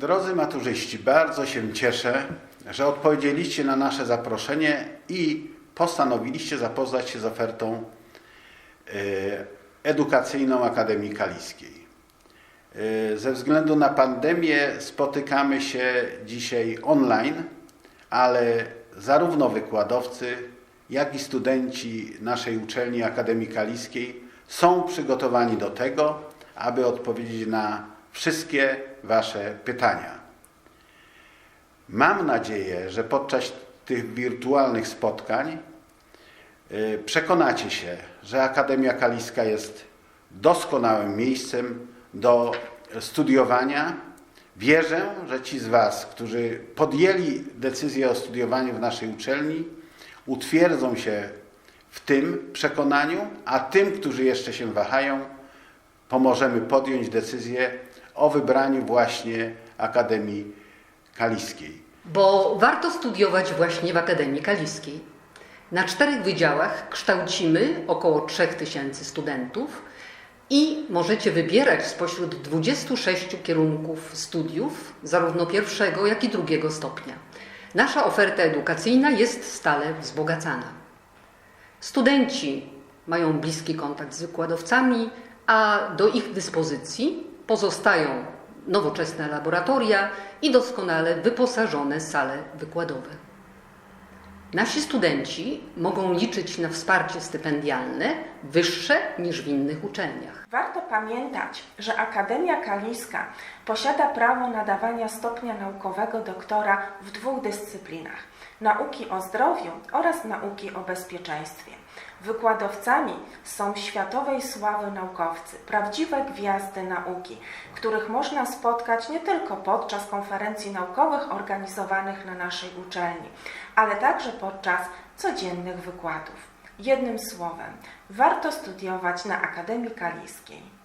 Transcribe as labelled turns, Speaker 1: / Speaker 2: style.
Speaker 1: Drodzy maturzyści, bardzo się cieszę, że odpowiedzieliście na nasze zaproszenie i postanowiliście zapoznać się z ofertą e, edukacyjną Akademii Kaliskiej. E, Ze względu na pandemię spotykamy się dzisiaj online, ale zarówno wykładowcy, jak i studenci naszej uczelni Akademii Kaliskiej są przygotowani do tego, aby odpowiedzieć na wszystkie Wasze pytania. Mam nadzieję, że podczas tych wirtualnych spotkań y, przekonacie się, że Akademia Kaliska jest doskonałym miejscem do studiowania. Wierzę, że ci z Was, którzy podjęli decyzję o studiowaniu w naszej uczelni, utwierdzą się w tym przekonaniu, a tym, którzy jeszcze się wahają, pomożemy podjąć decyzję o wybraniu właśnie Akademii Kaliskiej.
Speaker 2: Bo warto studiować właśnie w Akademii Kaliskiej. Na czterech wydziałach kształcimy około 3000 studentów i możecie wybierać spośród 26 kierunków studiów, zarówno pierwszego, jak i drugiego stopnia. Nasza oferta edukacyjna jest stale wzbogacana. Studenci mają bliski kontakt z wykładowcami, a do ich dyspozycji pozostają nowoczesne laboratoria i doskonale wyposażone sale wykładowe. Nasi studenci mogą liczyć na wsparcie stypendialne wyższe niż w innych uczelniach.
Speaker 3: Warto pamiętać, że Akademia Kaliska posiada prawo nadawania stopnia naukowego doktora w dwóch dyscyplinach: nauki o zdrowiu oraz nauki o bezpieczeństwie. Wykładowcami są światowej sławy naukowcy, prawdziwe gwiazdy nauki, których można spotkać nie tylko podczas konferencji naukowych organizowanych na naszej uczelni, ale także podczas codziennych wykładów. Jednym słowem, warto studiować na Akademii Kaliskiej.